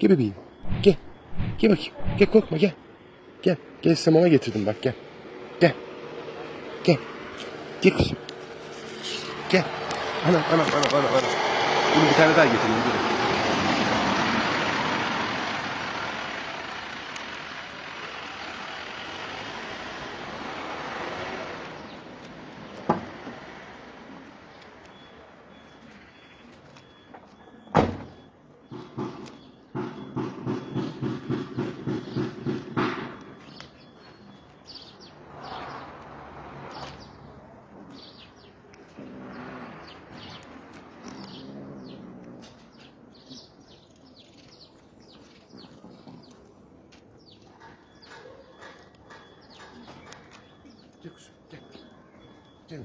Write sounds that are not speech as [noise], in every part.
Gel bebeğim. Gel. Gel bakayım. Gel korkma gel. Gel. Gel size mama getirdim bak gel. Gel. Gel. Gel kızım. Gel. Anam anam anam anam anam. Bunu bir tane daha getireyim. Dur. Hadi.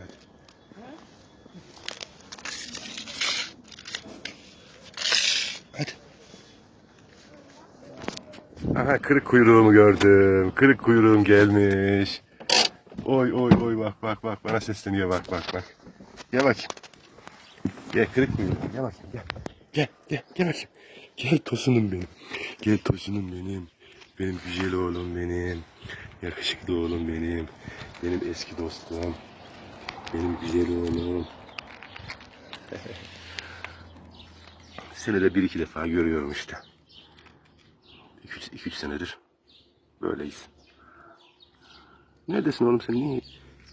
Hadi. Aha kırık kuyruğumu gördüm. Kırık kuyruğum gelmiş. Oy oy oy bak bak bak bana sesleniyor bak bak bak. Gel bakayım. Gel kırık kuyruğum gel bakayım gel. Gel gel gel bakayım. Gel tosunum benim. Gel tosunum benim. Benim güzel oğlum benim. Yakışıklı oğlum benim. Benim eski dostum. Benim güzel oğlum. [laughs] Senede bir iki defa görüyorum işte. İki üç, iki, üç senedir böyleyiz. Neredesin oğlum sen? Niye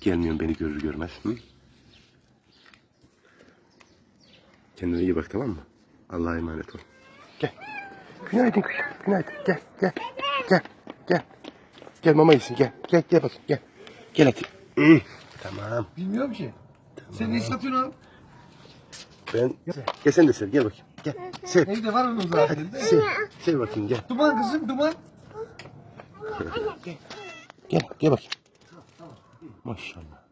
gelmiyorsun beni görür görmez? Hı? Kendine iyi bak tamam mı? Allah'a emanet ol. Gel. Günaydın kuşum. Günaydın. Gel gel. Gel. Gel. Gel mama yesin gel. Gel gel bakayım gel. Gel hadi. Tamam. Bilmiyorum ki. Sen ne satıyorsun abi? Ben gel sen de sev gel bakayım. Gel. Sev. Evde var onun zaten. Hadi sev. Sev bakayım gel. Duman kızım duman. Gel gel bakayım. Maşallah.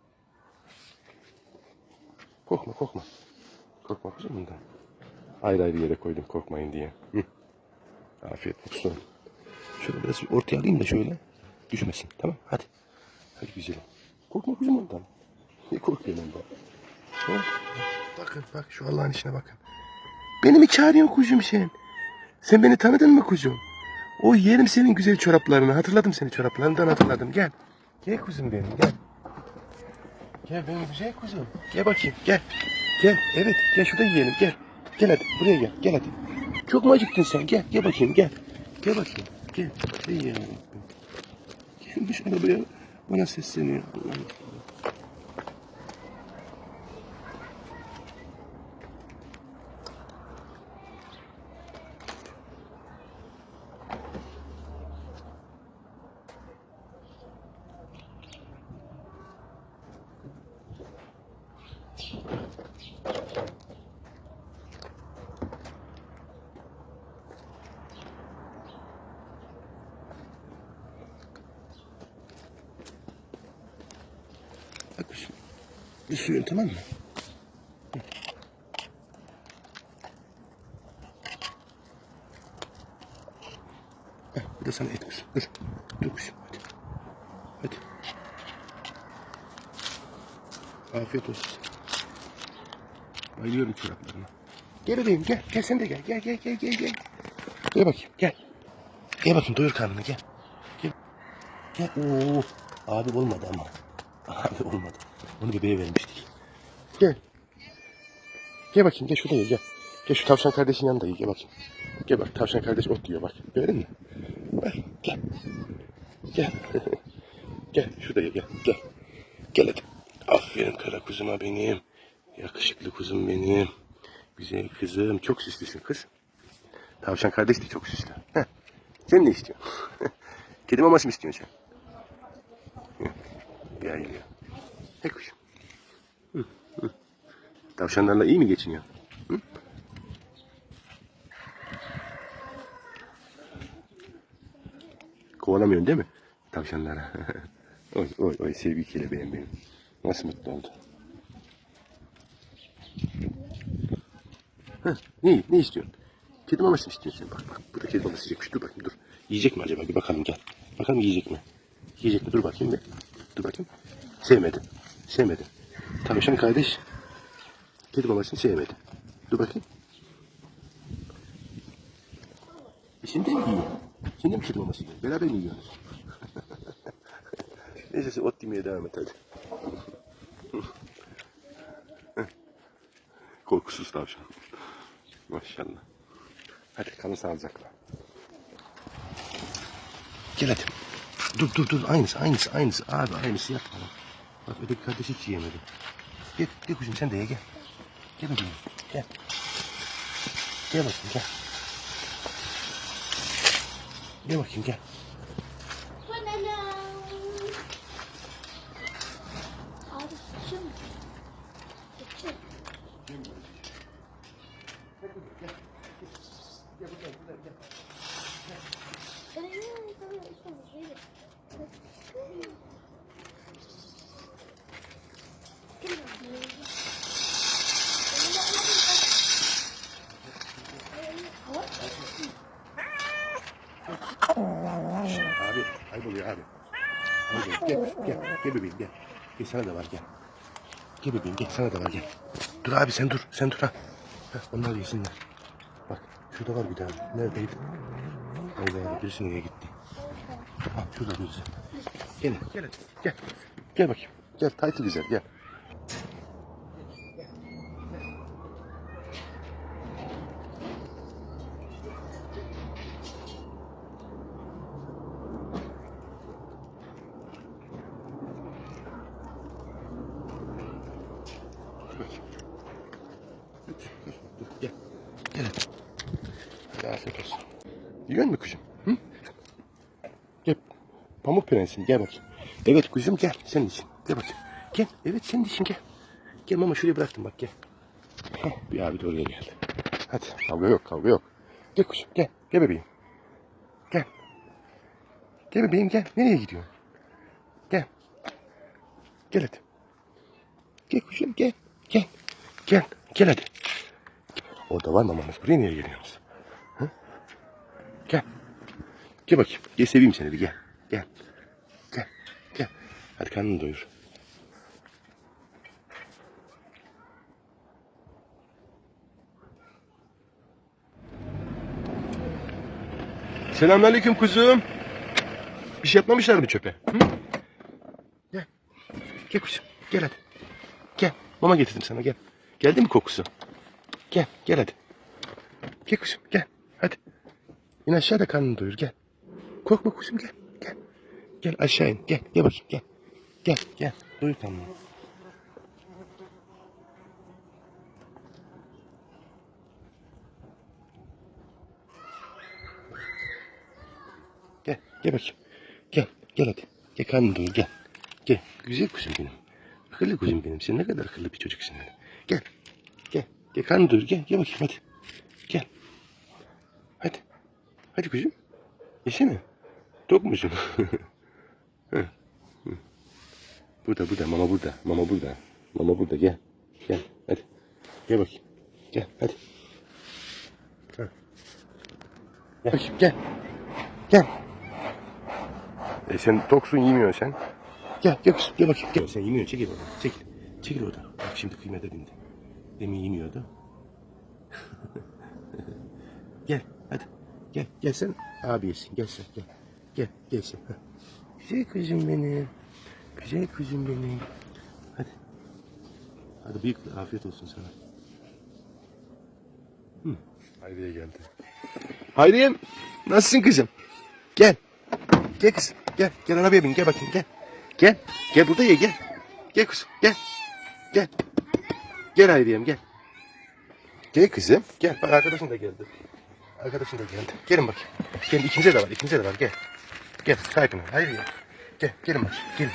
Korkma korkma. Korkma kızım bundan. Ayrı ayrı yere koydum korkmayın diye. Hı. Afiyet olsun. Şöyle biraz ortaya alayım da şöyle. Düşmesin tamam hadi. Hadi güzelim. Korkma kızım ondan. Ne korkuyorsun ondan? Ha? Bakın bak şu Allah'ın işine bakın. Beni mi çağırıyorsun kuzum sen? Sen beni tanıdın mı kuzum? O yerim senin güzel çoraplarını. Hatırladım seni çoraplarından hatırladım. Gel. Gel kuzum benim gel. Gel benim güzel kuzum. Gel bakayım gel. Gel evet gel şurada yiyelim gel. Gel hadi buraya gel gel hadi. Çok mu acıktın sen gel gel bakayım gel. Gel bakayım gel. Şurada yiyelim. Gelmiş arabaya bana sesleniyor. Allah'ım. Bak kuzum. Bir suyun tamam mı? Heh, bu da sana et kuzum. Dur. Dur kuzum hadi. Hadi. Afiyet olsun. Bayılıyorum çoraplarına. Gel bebeğim gel. Gel sen de gel. Gel gel gel gel gel. Gel bakayım gel. Gel bakayım doyur karnını gel. Gel. Gel. Oo. Abi olmadı ama. Abi olmadı. Onu bebeğe vermiştik. Gel. Gel bakayım gel şurada ye gel. Gel şu tavşan kardeşin yanında gel bakayım. Gel bak tavşan kardeş ot diyor bak. Gördün mü? Bak gel. Gel. [laughs] gel şurada gel. Gel. Gel hadi. Aferin kara kuzuma benim. Yakışıklı kuzum benim. Güzel kızım. Çok süslüsün kız. Tavşan kardeş de çok süslü. Heh. Sen ne istiyorsun? [laughs] Kedi maması mı istiyorsun sen? Gel geliyor. Ne kuşum? Hı, hı. Tavşanlarla iyi mi geçiniyor? Hı? Kovalamıyorsun değil mi? Tavşanlara. [laughs] oy oy oy sevgi kelebeğim benim. Nasıl mutlu oldu? Ne, ne istiyorsun? Kedi maması mı istiyorsun? Bak bak bu da kedi maması yiyecekmiş. Dur bakayım dur. Yiyecek mi acaba? Bir bakalım gel. Bakalım yiyecek mi? Yiyecek mi? Dur bakayım bir. Dur bakayım. Sevmedi. Sevmedi. Tavşan kardeş kedi mamasını sevmedi. Dur bakayım. E sen de mi yiyorsun? Sen de mi kedi maması yiyorsun? Beraber mi yiyorsunuz? [laughs] Neyse sen ot yemeye devam et hadi. [laughs] Korkusuz tavşan. Maşallah. Hadi kalın sağlıcakla. Gel hadi. Dur dur dur aynısı aynısı aynısı abi aynısı yapma. Bak öteki kardeş hiç yiyemedi. Gel gel kuzum sen de ye gel. Gel bakayım gel. Gel bakayım gel. Gel bakayım gel. Kayboluyor abi. Gel gel gel bebeğim gel. Gel sana da var gel. Gel bebeğim gel sana da var gel. Dur abi sen dur sen dur ha. Heh, onlar yesinler. Bak şurada var bir tane. Neredeydi? Hayda birisi nereye gitti? Ha şurada birisi. Gel gel gel. Gel bakayım. Gel taytı güzel gel. Gel hadi. Afiyet olsun. Yiyor musun kuzum? Hı? Gel. Pamuk prensim gel bakayım. Evet kuzum gel senin için. Gel bakayım. Gel. Evet senin için gel. Gel mama şuraya bıraktım bak gel. Heh, bir abi de oraya geldi. Hadi kavga yok kavga yok. Gel kuzum gel. Gel bebeğim. Gel. Gel bebeğim gel. Nereye gidiyorsun? Gel. Gel hadi. Gel kuzum gel. Gel. Gel. Gel hadi. Orada var mamamız. Buraya niye geliyorsunuz? Gel. Gel bakayım. Gel seveyim seni bir gel. Gel. Gel. Gel. Hadi karnını doyur. Selamünaleyküm kuzum. Bir şey yapmamışlar mı çöpe? Hı? Gel. Gel kuzum. Gel hadi. Gel. Mama getirdim sana gel. Geldi mi kokusu? Gel. Gel hadi. Gel kuzum gel. Hadi. İn aşağıda karnını doyur gel. Korkma kuzum gel. Gel. Gel aşağı in. Gel. Gel bakayım gel. Gel. Gel. Doyur karnını. Gel. Gel bakayım. Gel. Gel hadi. Gel karnını doyur gel. Gel. Güzel kuzum benim. Akıllı kuzum benim. Sen ne kadar akıllı bir çocuksun. öyle. Gel. Gel. Karnını doyur gel. Gel bakayım hadi. Gel. Hadi. Hadi kuzum. Yesene. Tok musun? [laughs] Burada burada. Mama burada. Mama burada. Mama burada. Gel. Gel. Hadi. Gel bakayım. Gel. Hadi. Hı. Gel bakayım. Gel. Gel. E sen toksun yemiyorsun sen. Gel gel kızım gel bakayım. Gel. Sen yemiyorsun çekil oradan. Çekil. Çekil oradan. Bak şimdi kıymete bindi. Demin yemiyordu. [laughs] gel hadi. Gel gel sen abi yesin. Gel gel. Gel gel sen. Heh. Güzel kızım benim. Güzel kızım benim. Hadi. Hadi büyük afiyet olsun sana. Hı. Hayriye geldi. Hayriye'm nasılsın kızım? Gel. Gel kızım. Gel. Gel arabaya bin. Gel bakayım. Gel. Gel. Gel burada ye gel. Gel kızım. Gel. Gel. Gel Hayriye'm gel. Gel kızım. Gel. Bak arkadaşın da geldi. Arkadaşın da geldi. Gelin bakayım. Gelin ikinize de var. ikinize de var. Gel. Gel. Sakin ol. Hayriye. Gel. Gelin bakayım. Gelin.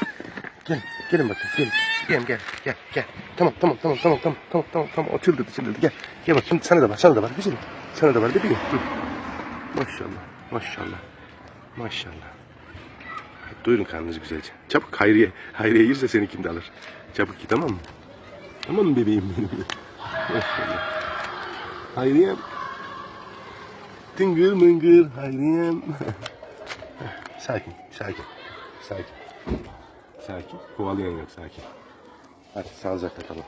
Gelin. Gelin bakayım. Gelin. Gelin gel. Gel. Gel. Tamam tamam tamam tamam tamam tamam tamam tamam. O çıldırdı çıldırdı. Gel. Gel bakayım. Sana da var. Sana da var. Güzelim. Sana da var bebeğim. Hı. Maşallah. Maşallah. Maşallah. Doyurun karnınızı güzelce. Çabuk Hayriye. Hayriye yerse seni kim de alır. Çabuk git tamam mı? Mı bebeğim benim? Maşallah. Hayriyem. Tıngır mıngır Hayriyem. sakin, sakin, sakin. Sakin. Kovalayan yok, sakin. Hadi sağlıcakla kalın.